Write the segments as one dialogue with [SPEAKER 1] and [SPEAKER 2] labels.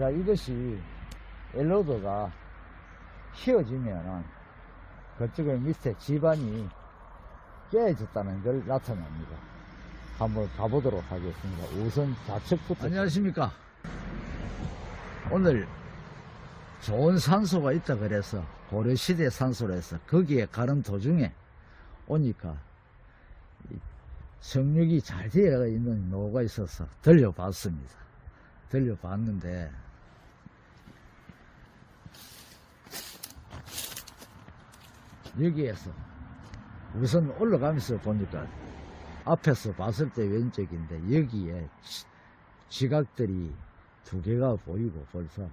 [SPEAKER 1] 자, 이것이 엘로드가 휘어지면은 그쪽에 밑에 지반이 깨졌다는 걸 나타냅니다. 한번 가보도록 하겠습니다. 우선 좌측부터. 안녕하십니까. 오늘 좋은 산소가 있다 그래서 고려시대 산소라 해서 거기에 가는 도중에 오니까 이 성육이 잘 되어 있는 노가 있어서 들려봤습니다. 들려봤는데 여기에서 우선 올라가면서 보니까 앞에서 봤을 때 왼쪽인데 여기에 지- 지각들이 두 개가 보이고 벌써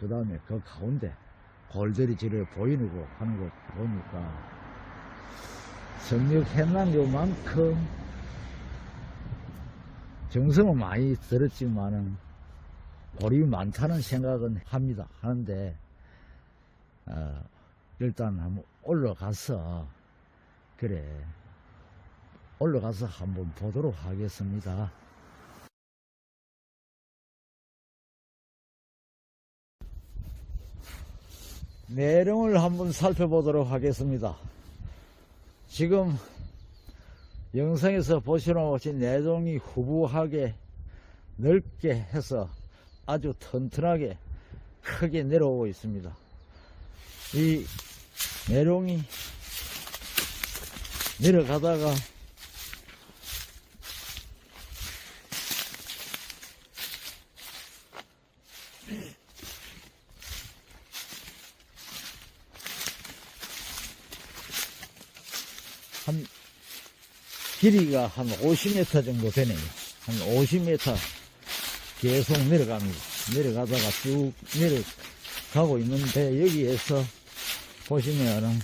[SPEAKER 1] 그 다음에 그 가운데 골들이 보이는 거 하는 거 보니까 성역했난 요만큼 정성은 많이 들었지만은 골이 많다는 생각은 합니다. 하는데 어, 일단 한번 올라가서 그래 올라가서 한번 보도록 하겠습니다. 내용을 한번 살펴보도록 하겠습니다. 지금 영상에서 보시는 것이 내종이 후부하게 넓게 해서 아주 튼튼하게 크게 내려오고 있습니다. 이 내룡이 내려가다가 한 길이가 한 50m 정도 되네요. 한 50m 계속 내려갑니다. 내려가다가 쭉 내려가고 있는데 여기에서 보시면은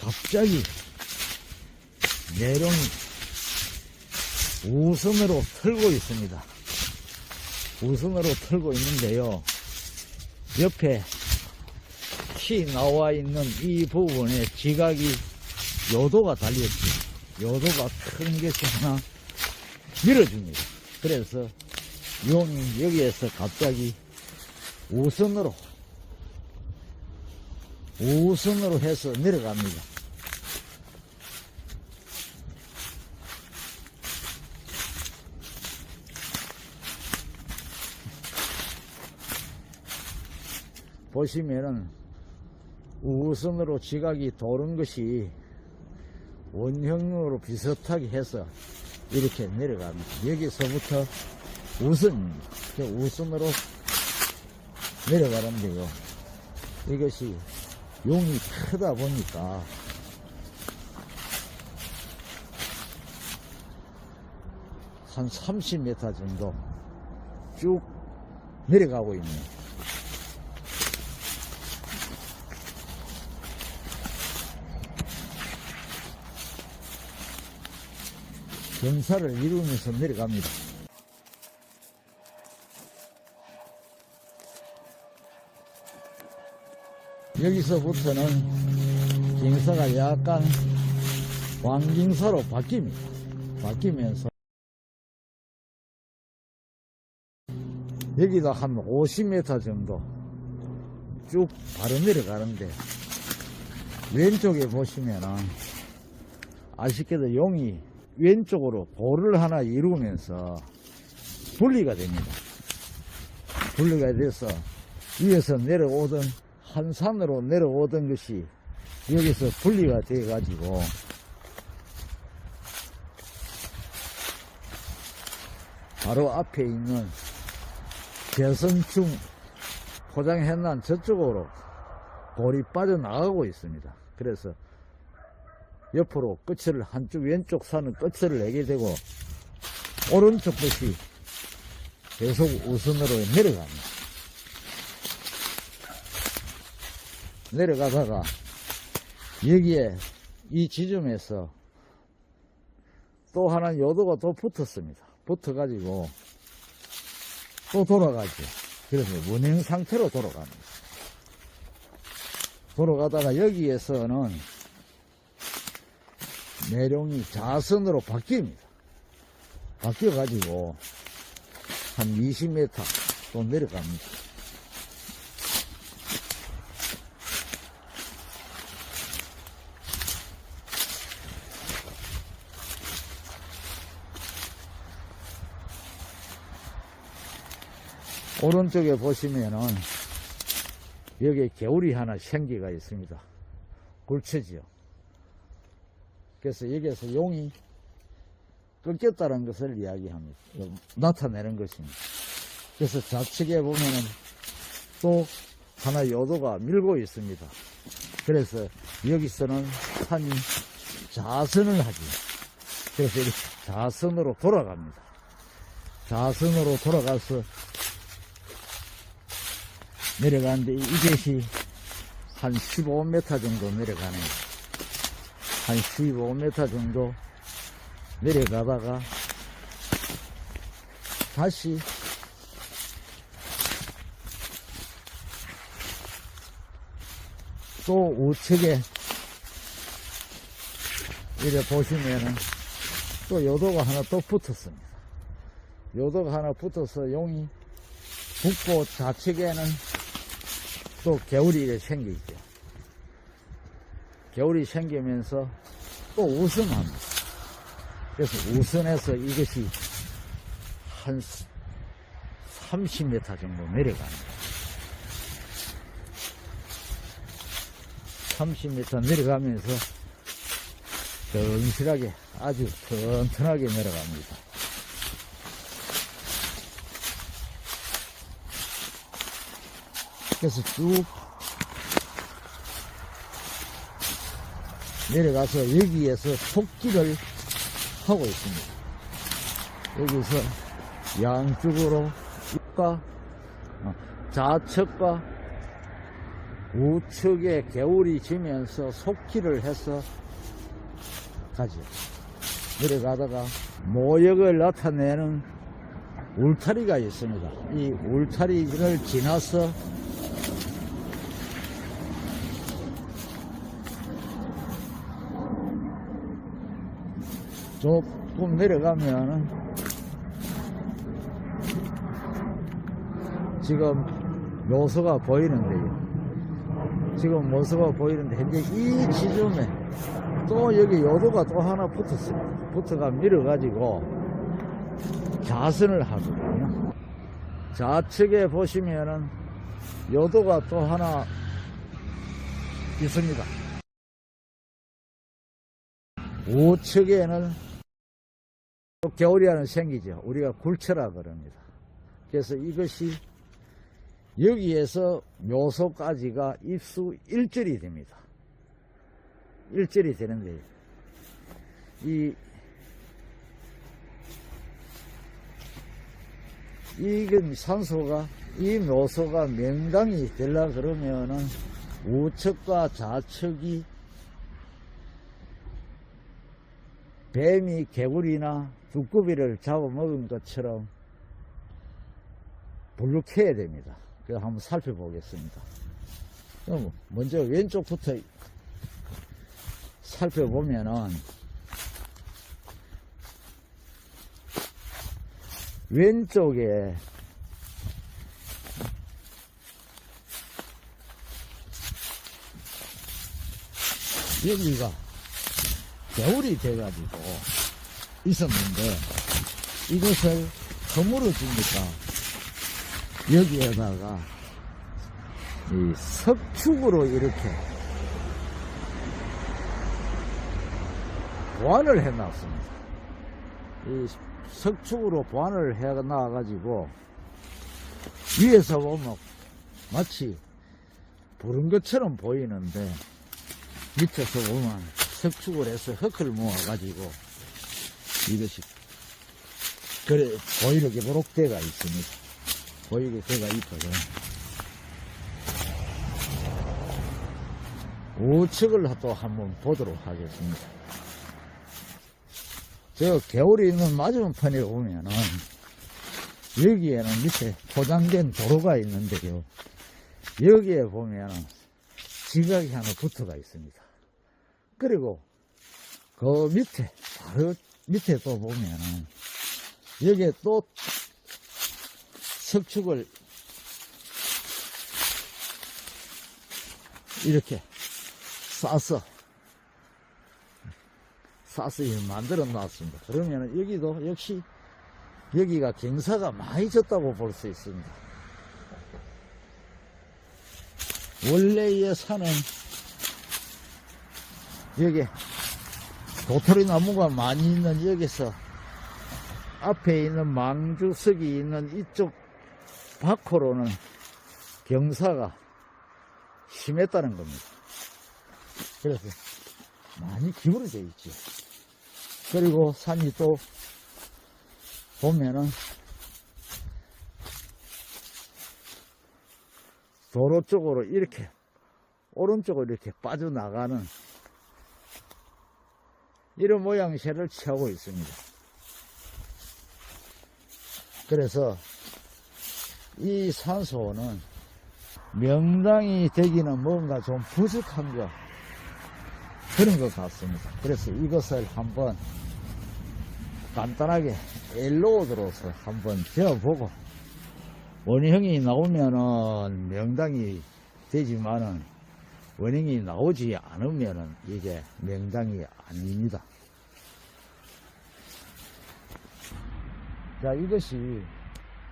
[SPEAKER 1] 갑자기 내룡이 우선으로 틀고 있습니다. 우선으로 틀고 있는데요. 옆에 키 나와 있는 이 부분에 지각이 요도가 달렸지. 요도가 큰 것이 하나 밀어줍니다. 그래서 용이 여기에서 갑자기 우선으로 우선으로 해서 내려갑니다. 보시면은 우선으로 지각이 도는 것이 원형으로 비슷하게 해서 이렇게 내려갑니다. 여기서부터. 그 우선으로 내려가는데요. 이것이 용이 크다 보니까 한 30m 정도 쭉 내려가고 있네요. 경사를 이루면서 내려갑니다. 여기서부터는 경사가 약간 왕경사로 바뀝니다. 바뀌면서 여기다 한 50m 정도 쭉 바로 내려가는데 왼쪽에 보시면은 아쉽게도 용이 왼쪽으로 볼을 하나 이루면서 분리가 됩니다. 분리가 돼서 위에서 내려오던 한산으로 내려오던 것이 여기서 분리가 돼 가지고 바로 앞에 있는 개선충 포장해난 저쪽으로 볼이 빠져나가고 있습니다. 그래서 옆으로 끝을 한쪽 왼쪽 산은 끝을 내게 되고 오른쪽 끝이 계속 우선으로 내려갑니다. 내려가다가 여기에 이 지점에서 또 하나 요도가 또 붙었습니다. 붙어가지고 또 돌아가죠. 그래서 원행 상태로 돌아갑니다. 돌아가다가 여기에서는 내룡이 자선으로 바뀝니다. 바뀌어가지고 한 20m 또 내려갑니다. 오른쪽에 보시면은 여기에 개울이 하나 생기가 있습니다. 굴처지요. 그래서 여기에서 용이 끊겼다는 것을 이야기합니다. 나타내는 것입니다. 그래서 좌측에 보면은 또 하나 요도가 밀고 있습니다. 그래서 여기서는 산이 자선을 하지. 그래서 이렇게 자선으로 돌아갑니다. 자선으로 돌아가서 내려가는데 이것이 한 15m 정도 내려가네요. 한 15m 정도 내려가다가 다시 또 우측에 이래 보시면은 또 요도가 하나 또 붙었습니다. 요도가 하나 붙어서 용이 북고 좌측에는 또 이렇게 생기죠. 개울이 생기면서 또 우승합니다. 그래서 우선해서 이것이 한 30m 정도 내려갑니다. 30m 내려가면서 정실하게 아주 튼튼하게 내려갑니다. 그래서 쭉 내려가서 여기에서 속기를 하고 있습니다. 여기서 양쪽으로 입과 어, 좌측과 우측에 개울이 지면서 속기를 해서 가죠. 내려가다가 모역을 나타내는 울타리가 있습니다. 이 울타리를 지나서 조금 내려가면은 지금 묘소가 보이는데요. 지금 묘소가 보이는데 현재 이 지점에 또 여기 요도가 또 하나 붙었습니다. 붙어가 밀어가지고 자선을 하거든요. 좌측에 보시면은 요도가 또 하나 있습니다. 우측에는 또 겨울이 하나 생기죠. 우리가 굴처라 그럽니다. 그래서 이것이 여기에서 묘소까지가 입수 일절이 됩니다. 일절이 되는데, 이, 이건 산소가, 이 묘소가 명당이 되려 그러면은 우측과 좌측이 뱀이 개구리나 두꺼비를 잡아먹은 것처럼 불룩해야 됩니다. 그래서 한번 살펴보겠습니다. 그럼 먼저 왼쪽부터 살펴보면은 왼쪽에 여기가 겨울이 돼가지고 있었는데 이것을 허물어 주니까 여기에다가 이 석축으로 이렇게 보완을 해 놨습니다. 이 석축으로 보완을 해 놔가지고 위에서 보면 마치 부른 것처럼 보이는데 밑에서 보면 석축을 해서 흙을 모아가지고 이것이 그래 보이게 보록대가 있습니다. 보이게 대가 있거든. 우측을 또 한번 보도록 하겠습니다. 저 개울이 있는 맞은편에 보면은 여기에는 밑에 포장된 도로가 있는데요. 여기에 보면은 지각이 하나 붙어가 있습니다. 그리고 그 밑에 바로 밑에 또 보면은 여기에 또 석축을 이렇게 싸서 싸서 만들어 놨습니다. 그러면 여기도 역시 여기가 경사가 많이 졌다고 볼 수 있습니다. 원래의 산은 여기 도토리 나무가 많이 있는 여기서 앞에 있는 망주석이 있는 이쪽 밖으로는 경사가 심했다는 겁니다. 그래서 많이 기울어져 있죠. 그리고 산이 또 보면은 도로 쪽으로 이렇게 오른쪽으로 이렇게 빠져나가는 이런 모양새를 취하고 있습니다. 그래서 이 산소는 명당이 되기는 뭔가 좀 부족한 것 그런 것 같습니다. 그래서 이것을 한번 간단하게 엘로드로서 한번 재어보고 원형이 나오면은 명당이 되지만은 원형이 나오지 않으면은 이게 명당이 아닙니다. 자, 이것이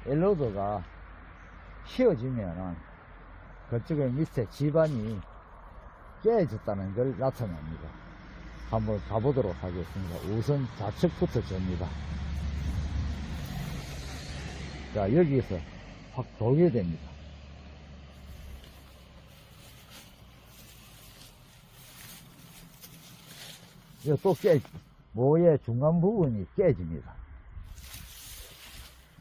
[SPEAKER 1] 엘로드가 휘어지면은 그쪽에 밑에 집안이 깨졌다는 걸 나타냅니다. 한번 가보도록 하겠습니다. 우선 좌측부터 접니다. 자, 여기서 확 돌게 됩니다. 이거 또 깨, 모의 중간 부분이 깨집니다.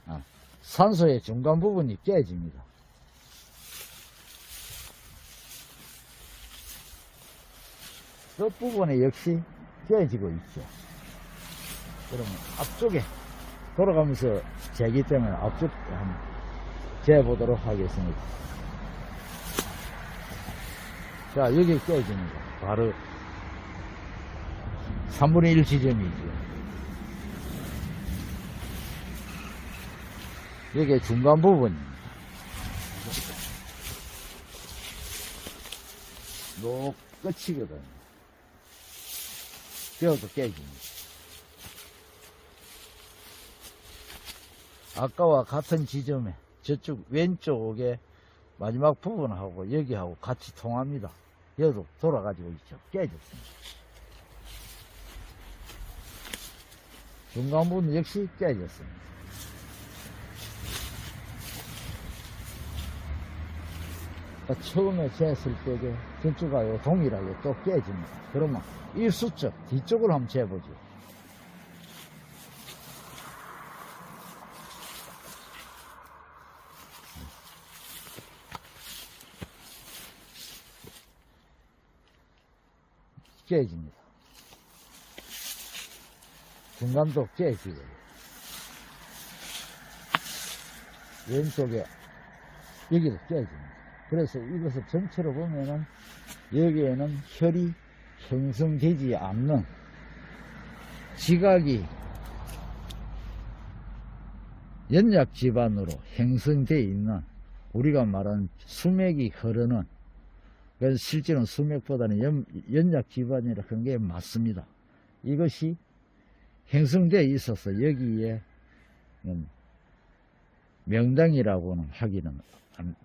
[SPEAKER 1] 아, 산소의 중간 부분이 깨집니다. 끝부분에 역시 깨지고 있죠. 그러면 앞쪽에 돌아가면서 재기 때문에 앞쪽 한번 재보도록 하겠습니다. 자, 여기 깨집니다. 바로 3분의 1 지점이죠. 여기 중간 부분입니다. 요 끝이거든요. 뼈도 깨집니다. 아까와 같은 지점에 저쪽 왼쪽에 마지막 부분하고 여기하고 같이 통합니다. 여기도 돌아가지고 있죠. 깨졌습니다. 중간 부분 역시 깨졌습니다. 처음에 쟀을 때게 전주가 요 동일하게 또 깨집니다. 그러면 이 수적 뒤쪽을 한번 재보죠. 깨집니다. 중간도 깨지고 왼쪽에 여기도 깨집니다. 그래서 이것을 전체로 보면은 여기에는 혈이 형성되지 않는 지각이 연약 집안으로 형성되어 있는 우리가 말하는 수맥이 흐르는 그래서 실제로는 수맥보다는 연, 연약 집안이라 그런 게 맞습니다. 이것이 형성되어 있어서 여기에 음, 명당이라고는 하기는 안-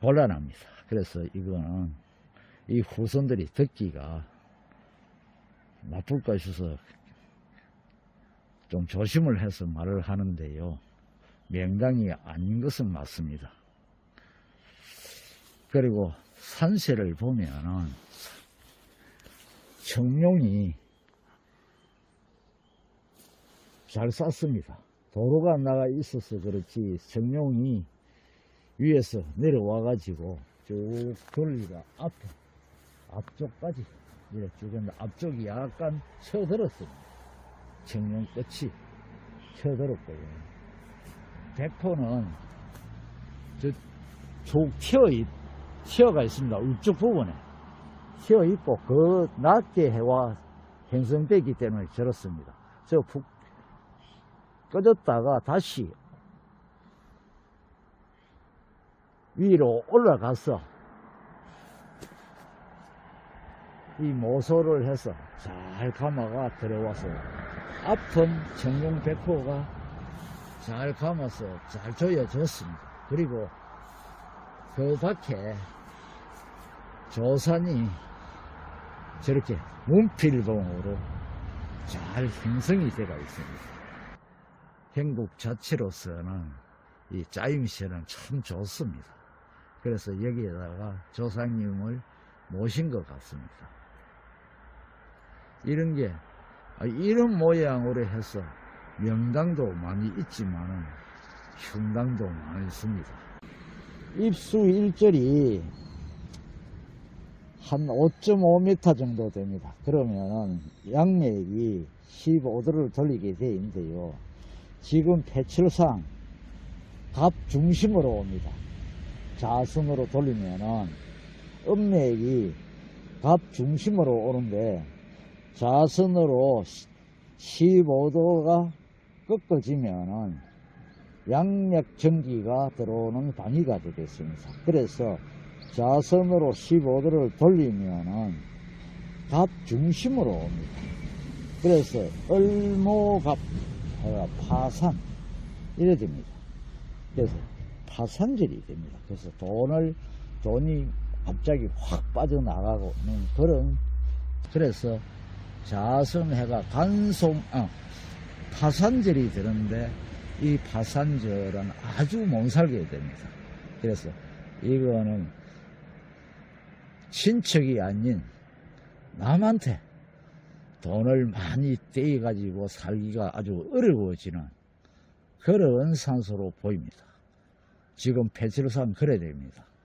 [SPEAKER 1] 곤란합니다. 그래서 이거는 이 후손들이 듣기가 나쁠 것이어서 좀 조심을 해서 말을 하는데요. 명당이 아닌 것은 맞습니다. 그리고 산세를 보면은 청룡이 잘 쌌습니다. 도로가 나가 있어서 그렇지 청룡이 위에서 내려와 가지고 쭉 돌리가 앞에 앞쪽까지 이렇게 쭉 했는데 앞쪽이 약간 쳐들었습니다. 청룡 끝이 쳐들었고요. 백포는 저쭉 튀어 있, 튀어가 있습니다. 우측 부분에 튀어 있고 그 낮게 해와 형성되기 때문에 저렇습니다. 저 북, 꺼졌다가 다시 위로 올라가서 이 모소를 해서 잘 감아가 들어와서 전용 백호가 잘 감아서 잘 조여졌습니다. 그리고 그 밖에 조산이 저렇게 문필봉으로 잘 형성이 되어 있습니다. 행국 자체로서는 이 짜임새는 참 좋습니다. 그래서 여기에다가 조상님을 모신 것 같습니다. 이런 게 아, 이런 모양으로 해서 명당도 많이 있지만은 흉당도 많이 있습니다. 입수 일절이 한 5.5m 정도 됩니다. 그러면은 양맥이 15도를 돌리게 되어 있는데요. 지금 배출상 갑 중심으로 옵니다. 자승으로 돌리면은 음맥이 갑 중심으로 오는데 자선으로 15도가 꺾어지면은 양맥 전기가 들어오는 방위가 되겠습니다. 그래서 자선으로 15도를 돌리면은 갑 중심으로 옵니다. 그래서 을모갑 어, 파산 이래 됩니다. 그래서 파산절이 됩니다. 그래서 돈을 돈이 갑자기 확 빠져나가고 는 그런 그래서 자선해가 간송 아, 파산절이 되는데 이 파산절은 아주 못 살게 됩니다. 그래서 이거는 친척이 아닌 남한테 돈을 많이 떼가지고 살기가 아주 어려워지는 그런 산소로 보입니다. 지금 배치로상 그래 됩니다.